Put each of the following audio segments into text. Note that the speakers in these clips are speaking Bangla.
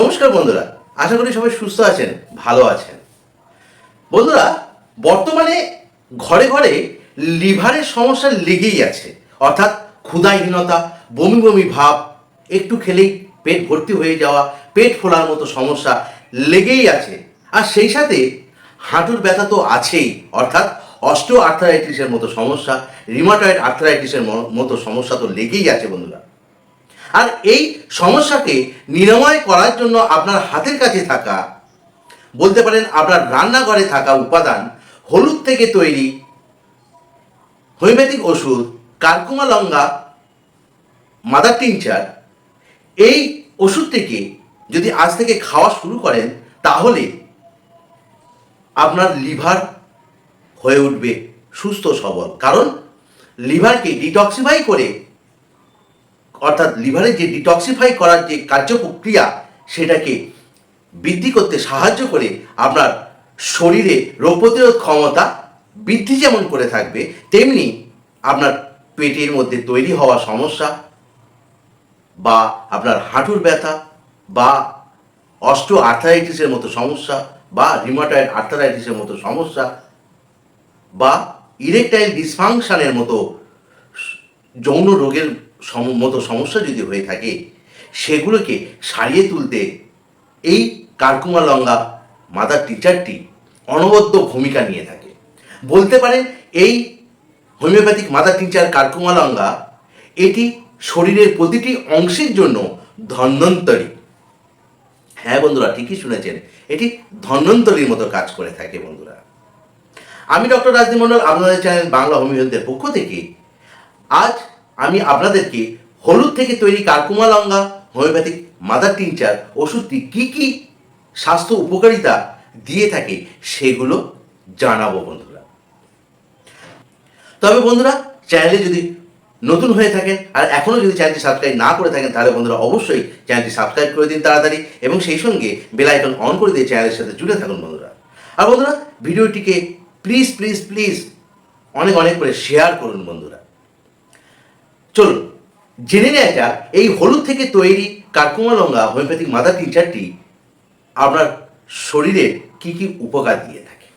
নমস্কার বন্ধুরা, আশা করি সবাই সুস্থ আছেন, ভালো আছেন। বন্ধুরা, বর্তমানে ঘরে ঘরে লিভারের সমস্যা লেগেই আছে। অর্থাৎ ক্ষুধাহীনতা, বমি বমি ভাব, একটু খেলেই পেট ভর্তি হয়ে যাওয়া, পেট ফোলার মতো সমস্যা লেগেই আছে। আর সেই সাথে হাঁটুর ব্যথা তো আছেই, অর্থাৎ অস্টিও আর্থারাইটিসের মতো সমস্যা রিমাটয়েড আর্থারাইটিসের মতো সমস্যা তো লেগেই আছে বন্ধুরা। আর এই সমস্যাকে নিরাময় করার জন্য আপনার হাতের কাছে থাকা, বলতে পারেন আপনার রান্নাঘরে থাকা উপাদান, হলুদ থেকে তৈরি হোমিওপ্যাথিক ওষুধ, কার্কুমা লঙ্গা মাদার টিংচার এই ওষুধটিকে যদি আজ থেকে খাওয়া শুরু করেন, তাহলে আপনার লিভার হয়ে উঠবে সুস্থ সবল। কারণ লিভারকে ডিটক্সিফাই করে অর্থাৎ লিভারে যে ডিটক্সিফাই করার যে কার্য প্রক্রিয়া, সেটাকে বৃদ্ধি করতে সাহায্য করে আপনার শরীরে রোগ প্রতিরোধ ক্ষমতা বৃদ্ধি যেমন করে থাকবে, তেমনি আপনার পেটের মধ্যে তৈরি হওয়া সমস্যা বা আপনার হাঁটুর ব্যথা বা অস্টো আর্থারাইটিসের মতো সমস্যা বা রিমাটয়েড আর্থারাইটিসের মতো সমস্যা বা ইরেকটাইল ডিসফাংশনের মতো যৌন রোগের মতো সমস্যা যদি হয়ে থাকে, সেগুলোকে সারিয়ে তুলতে এই কারকুমা লঙ্গা মাদার টিচারটি অনবদ্য ভূমিকা নিয়ে থাকে। বলতে পারেন, এই homeopathic mother tincture curcuma longa, এটি শরীরের প্রতিটি অংশের জন্য ধন্বন্তরী। হ্যাঁ বন্ধুরা, ঠিকই শুনেছেন, এটি ধন্বন্তরীর মতো কাজ করে থাকে বন্ধুরা। আমি ডক্টর রাজদী মণ্ডল, আপনাদের চ্যানেল বাংলা হোমিওপ্যাথির পক্ষ থেকে আজ আমি আপনাদেরকে হলুদ থেকে তৈরি curcuma longa homeopathic mother tincture ওষুধটি কি কি স্বাস্থ্য উপকারিতা দিয়ে থাকে সেগুলো জানাব বন্ধুরা। তবে বন্ধুরা, চ্যানেলে যদি নতুন হয়ে থাকেন আর এখনও যদি চ্যানেলটি সাবস্ক্রাইব না করে থাকেন, তাহলে বন্ধুরা অবশ্যই চ্যানেলটি সাবস্ক্রাইব করে দিন তাড়াতাড়ি এবং সেই সঙ্গে বেল আইকন অন করে দিয়ে চ্যানেলের সাথে জুড়ে থাকুন বন্ধুরা। আর বন্ধুরা, ভিডিওটিকে প্লিজ প্লিজ প্লিজ অনেক অনেক করে শেয়ার করুন বন্ধুরা। চলুন, জেনে নেওয়া যাক, এই হলুদ থেকে তৈরি কার্কুমা লঙ্গা হোমিওপ্যাথিক মাদার টিচারটি আপনার শরীরে কি কি উপকার দিয়ে থাকে?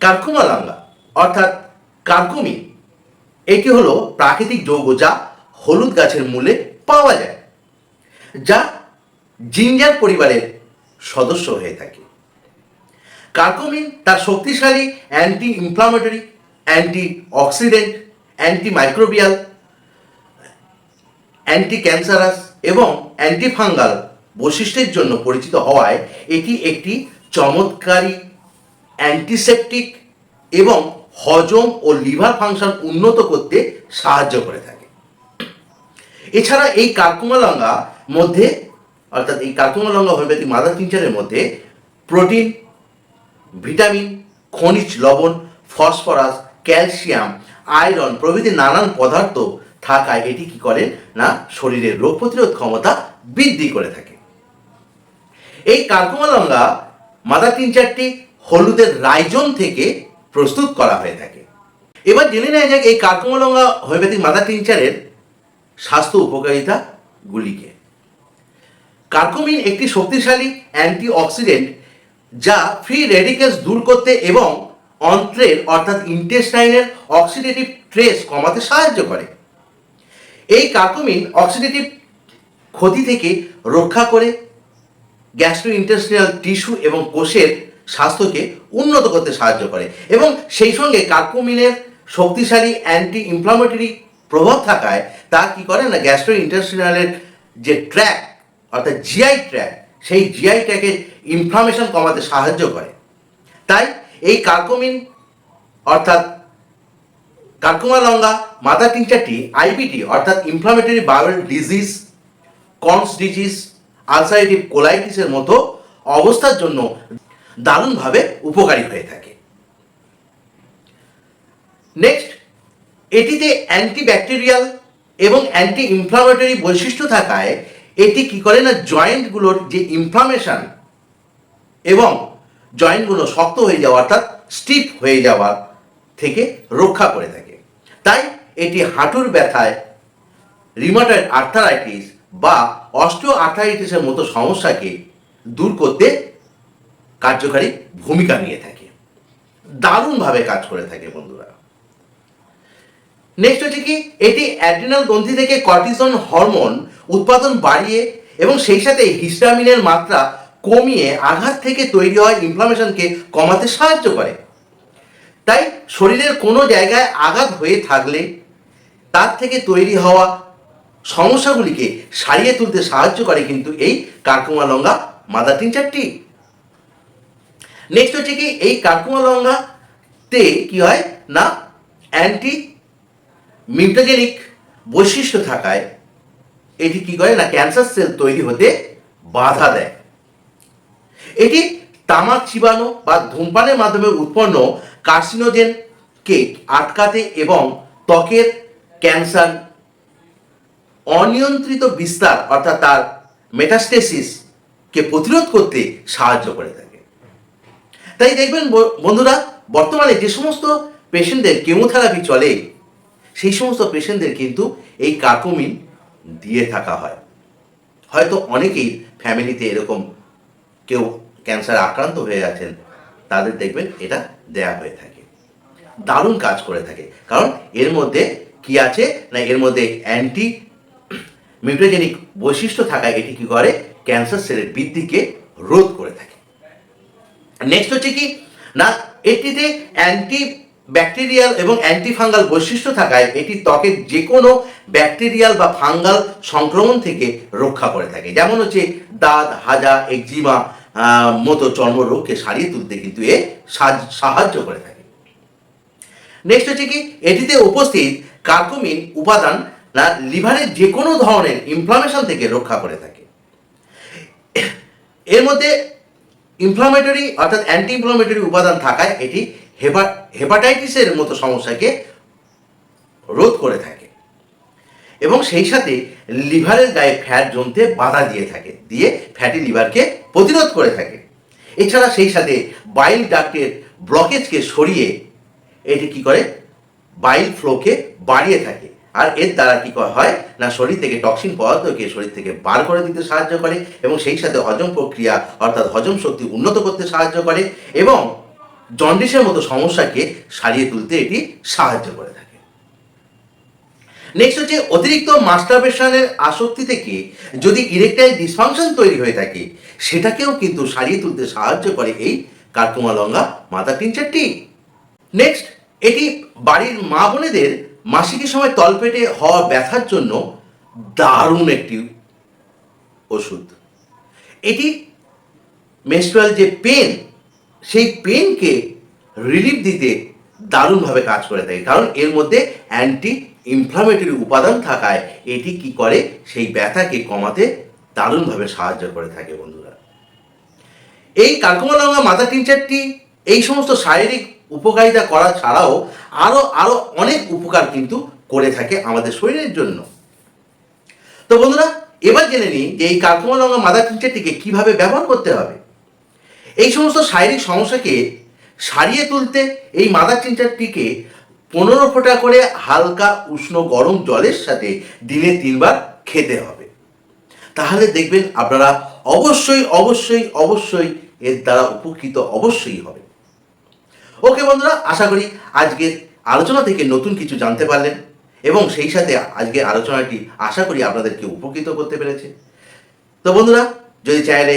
কার্কুমা লঙ্গা অর্থাৎ কার্কুমি এটি হলো প্রাকৃতিক যৌগ যা হলুদ গাছের মূলে পাওয়া যায়, যা জিঞ্জার পরিবারের সদস্য হয়ে থাকে। কার্কুমিন তার শক্তিশালী anti inflammatory anti oxidant anti microbial anti cancerous এবং অ্যান্টিফাঙ্গাল বৈশিষ্ট্যের জন্য পরিচিত হওয়ায় এটি একটি চমৎকারী অ্যান্টিসেপটিক এবং হজম ও লিভার ফাংশন উন্নত করতে সাহায্য করে থাকে। এছাড়া এই কার্কুমালঙ্গা মধ্যে, অর্থাৎ এই কার্কুমালঙ্গা হোমিওপ্যাথিক মাদার টিংচারের মধ্যে প্রোটিন, ভিটামিন, খনিজ লবণ, ফসফরাস, ক্যালসিয়াম আয়রন প্রভৃতি নানান পদার্থ থাকায় এটি কি করে? না, শরীরের রোগ প্রতিরোধ ক্ষমতা বৃদ্ধি করে থাকে। এই কার্কুমালঙ্গা মাদার টিনচারটি হলুদের রাইজম থেকে প্রস্তুত করা হয়ে থাকে। এবার জেনে নেওয়া যাক এই কার্কুমালঙ্গা হোমিওপ্যাথিক মাদার টিনচারের স্বাস্থ্য উপকারিতাগুলিকে। কার্কুমিন একটি শক্তিশালী অ্যান্টি অক্সিডেন্ট যা ফ্রি রেডিকেলস দূর করতে এবং অন্ত্রের, অর্থাৎ ইন্টেস্টাইনের অক্সিডেটিভ ট্রেস কমাতে সাহায্য করে। এই কার্কুমিন অক্সিডেটিভ ক্ষতি থেকে রক্ষা করে গ্যাস্ট্রো ইন্টেস্টিনাল টিস্যু এবং কোষের স্বাস্থ্যকে উন্নত করতে সাহায্য করে এবং সেই সঙ্গে কার্কুমিনের শক্তিশালী অ্যান্টি ইনফ্লামেটরি প্রভাব থাকায় তা কি করে না গ্যাস্ট্রো ইন্টেস্টিনালের যে ট্র্যাক অর্থাৎ জিআই ট্র্যাক সেই জিআই ট্র্যাকের ইনফ্লামেশন কমাতে সাহায্য করে। তাই এই কার্কুমিন, অর্থাৎ কার্কুমা লঙ্গা, মাদার টিংচারটি আইবিটি অর্থাৎ inflammatory bowel disease Crohn's disease ulcerative কোলাইটিসের মতো অবস্থার জন্য দারুণভাবে উপকারী হয়ে থাকে। নেক্সট এটিতে অ্যান্টিব্যাকটেরিয়াল এবং অ্যান্টি ইনফ্লামেটরি বৈশিষ্ট্য থাকায় এটি কি করে না জয়েন্টগুলোর যে ইনফ্লামেশন এবং জয়েন্টগুলো শক্ত হয়ে যাওয়া, অর্থাৎ স্টিফ হয়ে যাওয়া থেকে রক্ষা করে থাকে। তাই এটি হাঁটুর ব্যথায় রিমাটয়েড আর্থারাইটিস বা অস্টিও আর্থারাইটিসের মতো সমস্যাকে দূর করতে কার্যকারী ভূমিকা নিয়ে থাকে। দারুণভাবে কাজ করে থাকে বন্ধুরা। নেক্সট হচ্ছে কি, এটি অ্যাড্রিনাল গ্রন্থি থেকে কর্টিসন হরমোন উৎপাদন বাড়িয়ে এবং সেই সাথে হিস্টামিনের মাত্রা কমিয়ে আঘাত থেকে তৈরি হওয়া ইনফ্লামেশনকে কমাতে সাহায্য করে। তাই শরীরের কোনো জায়গায় আঘাত হয়ে থাকলে তার থেকে তৈরি হওয়া সমস্যাগুলিকে সারিয়ে তুলতে সাহায্য করে কিন্তু এই কার্কুমা লঙ্গা মাদার টিনচারটি নেক্সট হচ্ছে কি, এই কার্কুমা লঙ্গাতে কি হয় না অ্যান্টি মিউটাজেনিক বৈশিষ্ট্য থাকায় এটি কি করে না ক্যান্সার সেল তৈরি হতে বাধা দেয়। এটি তামাক চিবানো বা ধূমপানের মাধ্যমে উৎপন্ন কার্সিনোজেনকে আটকাতে এবং ত্বকের ক্যান্সার, অনিয়ন্ত্রিত বিস্তার অর্থাৎ তার মেটাস্টেসিসকে প্রতিরোধ করতে সাহায্য করে থাকে। তাই দেখবেন বন্ধুরা, বর্তমানে যে সমস্ত পেশেন্টদের কেমোথেরাপি চলে, সেই সমস্ত পেশেন্টদের কিন্তু এই কার্কুমিন দিয়ে থাকা হয়। হয়তো অনেকেই ফ্যামিলিতে এরকম কেউ ক্যান্সার আক্রান্ত হয়ে আছেন, তাদের দেখবেন এটা দেয়া হয়ে থাকে। দারুণ কাজ করে থাকে। কারণ এর মধ্যে কি আছে না এর মধ্যে অ্যান্টি মিউটোজেনিক বৈশিষ্ট্য থাকায় এটি কি করে? ক্যান্সার সেলের বৃদ্ধিকে রোধ করে থাকে। নেক্সট হচ্ছে কি? না, এটিতে অ্যান্টি ব্যাকটেরিয়াল এবং অ্যান্টিফাঙ্গাল বৈশিষ্ট্য থাকায় এটি ত্বকের যে কোনো ব্যাকটেরিয়াল বা ফাঙ্গাল সংক্রমণ থেকে রক্ষা করে থাকে। যেমন হচ্ছে দাঁত, হাজা, একজিমা মতো চর্মরোগকে সারিয়ে তুলতে কিন্তু এ সাহায্য করে থাকে। নেক্সট হচ্ছে কি, এটিতে উপস্থিত কার্কুমিন উপাদান না লিভারের যে কোনো ধরনের ইনফ্লামেশন থেকে রক্ষা করে থাকে। এর মধ্যে ইনফ্লামেটরি অর্থাৎ অ্যান্টি ইনফ্লামেটরি উপাদান থাকায় এটি হেপা, হেপাটাইটিসের মতো সমস্যাকে রোধ করে থাকে। এবং সেই সাথে লিভারের গায়ে ফ্যাট জমতে বাধা দিয়ে থাকে, দিয়ে ফ্যাটি লিভারকে প্রতিরোধ করে থাকে। এছাড়া সেই সাথে বাইল ডাক্টের ব্লকেজকে সরিয়ে এটি কি করে? বাইল ফ্লোকে বাড়িয়ে থাকে। আর এর দ্বারা কি হয়? না, শরীর থেকে টক্সিন পদার্থকে শরীর থেকে বার করে দিতে সাহায্য করে এবং সেই সাথে হজম প্রক্রিয়া অর্থাৎ হজম শক্তি উন্নত করতে সাহায্য করে এবং জন্ডিসের মতো সমস্যাকে সারিয়ে তুলতে এটি সাহায্য করে থাকে। নেক্সট হচ্ছে অতিরিক্ত মাস্টারবেশনের আসক্তি থেকে যদি ইরেকটাইল ডিসফাংশন তৈরি হয়ে থাকে, সেটাকেও কিন্তু সারিয়ে তুলতে সাহায্য করে এই কার্কুমা লঙ্গা মাথা টিনচারটি নেক্সট এটি বাড়ির মা বোনেদের মাসিকের সময় তলপেটে হওয়া ব্যথার জন্য দারুণ একটি ওষুধ। এটি মেনস্ট্রুয়াল যে পেন সেই পেনকে রিলিফ দিতে দারুণভাবে কাজ করে থাকে। কারণ এর মধ্যে অ্যান্টি ইনফ্লামেটরি উপাদান থাকায় এটি কি করে? সেই ব্যথাকে কমাতে দারুণভাবে সাহায্য করে থাকে বন্ধুরা। এই কার্কুমালঙ্গা মাথা টিনচারটি এই সমস্ত শারীরিক উপকারিতা করা ছাড়াও আরও আরও অনেক উপকার কিন্তু করে থাকে আমাদের শরীরের জন্য। তো বন্ধুরা, এবার জেনে নিই যে এই কার্কুমালঙ্গা মাথা টিনচারটিকে কীভাবে ব্যবহার করতে হবে। এই সমস্ত শারীরিক সমস্যাকে সারিয়ে তুলতে এই মাদার টিনচারটিকে পনেরো ফোঁটা করে হালকা উষ্ণ গরম জলের সাথে দিনে তিনবার খেতে হবে। তাহলে দেখবেন আপনারা অবশ্যই অবশ্যই অবশ্যই এর দ্বারা উপকৃত অবশ্যই হবে। ওকে বন্ধুরা, আশা করি আজকের আলোচনা থেকে নতুন কিছু জানতে পারলেন এবং সেই সাথে আজকে আলোচনাটি আশা করি আপনাদেরকে উপকৃত করতে পেরেছে। তো বন্ধুরা, যদি চ্যানেলে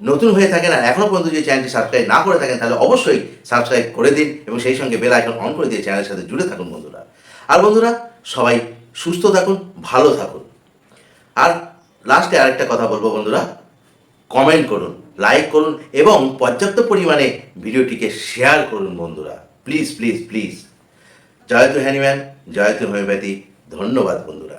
নতুন হয়ে থাকেন আর এখনও পর্যন্ত যদি চ্যানেলটি সাবস্ক্রাইব না করে থাকেন, তাহলে অবশ্যই সাবস্ক্রাইব করে দিন এবং সেই সঙ্গে বেল আইকন অন করে দিয়ে চ্যানেলের সাথে জুড়ে থাকুন বন্ধুরা। আর বন্ধুরা, সবাই সুস্থ থাকুন, ভালো থাকুন। আর লাস্টে আরেকটা কথা বলব বন্ধুরা কমেন্ট করুন লাইক করুন এবং পর্যাপ্ত পরিমাণে ভিডিওটিকে শেয়ার করুন বন্ধুরা। প্লিজ প্লিজ প্লিজ জয়তু হ্যানিম্যান, জয়তু হোমিওপ্যাথি, ধন্যবাদ বন্ধুরা।